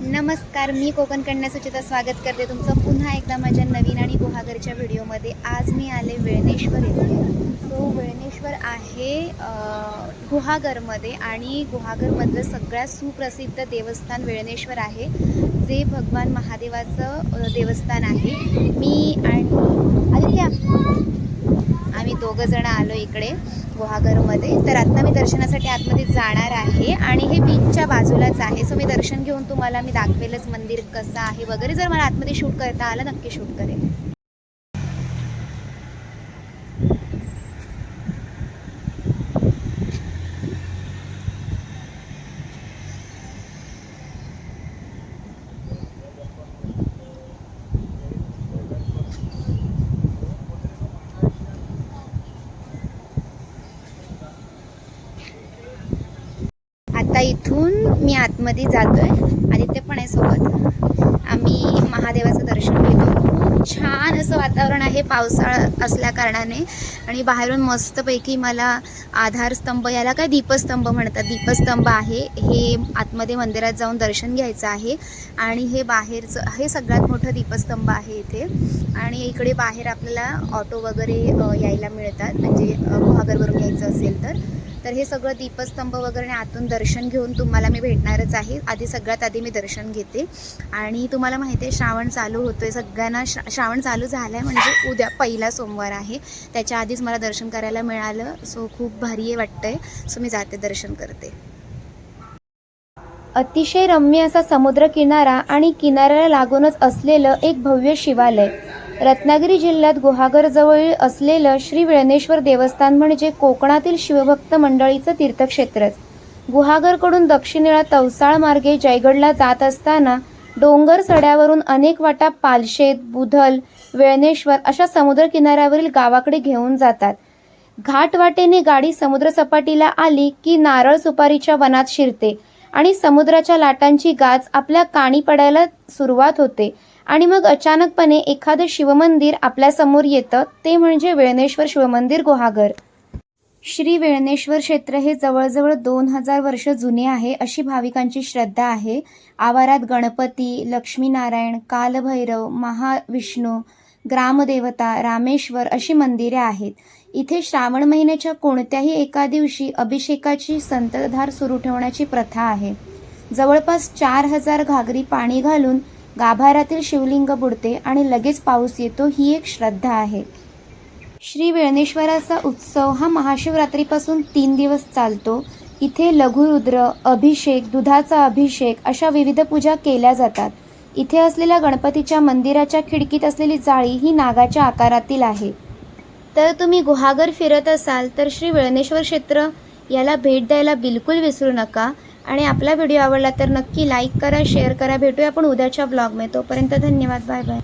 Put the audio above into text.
नमस्कार मी कोकण कन्या सुचिता स्वागत करते तुमचं पुन्हा एकदा माझ्या नवीन आणि गुहागरच्या व्हिडिओमध्ये. आज मी आले वेळनेश्वर येथे. सो वेळनेश्वर आहे गुहागरमध्ये आणि गुहागरमधलं सगळ्यात सुप्रसिद्ध देवस्थान वेळनेश्वर आहे जे भगवान महादेवाचं देवस्थान आहे. मी आणि आदित्य. आम्ही दोघं जण आलो इकडे गुहागरमध्ये. तर आत्ता मी दर्शनासाठी आतमध्ये जाणार आहे आणि हे बीचच्या बाजूलाच आहे. सो मी दर्शन घेऊन तुम्हाला मी दाखवेलच मंदिर कसं आहे वगैरे जर मला आतमध्ये शूट करता आलं नक्की शूट करेल आता इथून मी आतमध्ये जातोय आदित्य पण आहे सोबत. आम्ही महादेवाचं दर्शन घेतो. खूप छान असं वातावरण आहे पावसाळा असल्या कारणाने. आणि बाहेरून मस्तपैकी मला आधारस्तंभ याला काय दीपस्तंभ म्हणतात. दीपस्तंभ आहे. हे आतमध्ये मंदिरात जाऊन दर्शन घ्यायचं आहे. आणि हे बाहेरचं हे सगळ्यात मोठं दीपस्तंभ आहे इथे. आणि इकडे बाहेर आपल्याला ऑटो वगैरे यायला मिळतात. म्हणजे गुहागरवरून यायचं असेल तर. तर हे सगळं दीपस्तंभ वगैरे आतून दर्शन घेऊन तुम्हाला मी भेटणारच आहे. आधी सगळ्यात आधी मी दर्शन घेते. आणि तुम्हाला माहिती आहे श्रावण चालू होतो आहे सगळ्यांना श्रा श्रावण चालू झालं आहे म्हणजे उद्या पहिला सोमवार आहे. त्याच्या आधीच मला दर्शन करायला मिळालं. सो खूप भारी आहे वाटतंय. सो मी जाते दर्शन करते. अतिशय रम्य असा समुद्र किनारा आणि किनाऱ्याला लागूनच असलेलं एक भव्य शिवालय. रत्नागिरी जिल्ह्यात गुहागरजवळ असलेलं श्री वेळणेश्वर देवस्थान म्हणजे कोकणातील शिवभक्त मंडळीचं तीर्थक्षेत्रच गुहागरकडून दक्षिणेला तवसाळ मार्गे जयगडला जात असताना डोंगर सड्यावरून अनेक वाटा पालशेत बुधल वेळणेश्वर अशा समुद्र किनाऱ्यावरील गावाकडे घेऊन जातात. घाटवाटेने गाडी समुद्रसपाटीला आली की नारळ सुपारीच्या वनात शिरते आणि समुद्राच्या लाटांची गाज आपल्या काणी पडायला सुरुवात होते. आणि मग अचानकपणे एखादं शिवमंदिर आपल्यासमोर येतं ते म्हणजे वेळणेश्वर शिवमंदिर गुहागर. श्री वेळणेश्वर क्षेत्र हे जवळजवळ दोन हजार वर्ष जुने आहे अशी भाविकांची श्रद्धा आहे. आवारात गणपती लक्ष्मीनारायण कालभैरव महाविष्णू ग्रामदेवता रामेश्वर अशी मंदिरे आहेत. इथे श्रावण महिन्याच्या कोणत्याही एका दिवशी अभिषेकाची संततधार सुरू ठेवण्याची प्रथा आहे. जवळपास चार हजार घागरी पाणी घालून गाभाऱ्यातील शिवलिंग बुडते आणि लगेच पाऊस येतो ही एक श्रद्धा आहे. श्री वेळणेश्वराचा उत्सव हा महाशिवरात्रीपासून तीन दिवस चालतो. इथे लघुरुद्र अभिषेक दुधाचा अभिषेक अशा विविध पूजा केल्या जातात. इथे असलेल्या गणपतीच्या मंदिराच्या खिडकीत असलेली जाळी ही नागाच्या आकारातील आहे. तर तुम्ही गुहागर फिरत असाल तर श्री वेळणेश्वर क्षेत्र याला भेट द्यायला बिलकुल विसरू नका. आणि आपला व्हिडिओ आवडला तर नक्की लाईक करा शेअर करा. भेटूया आपण उद्याच्या ब्लॉगमध्ये. तोपर्यंत धन्यवाद. Bye bye.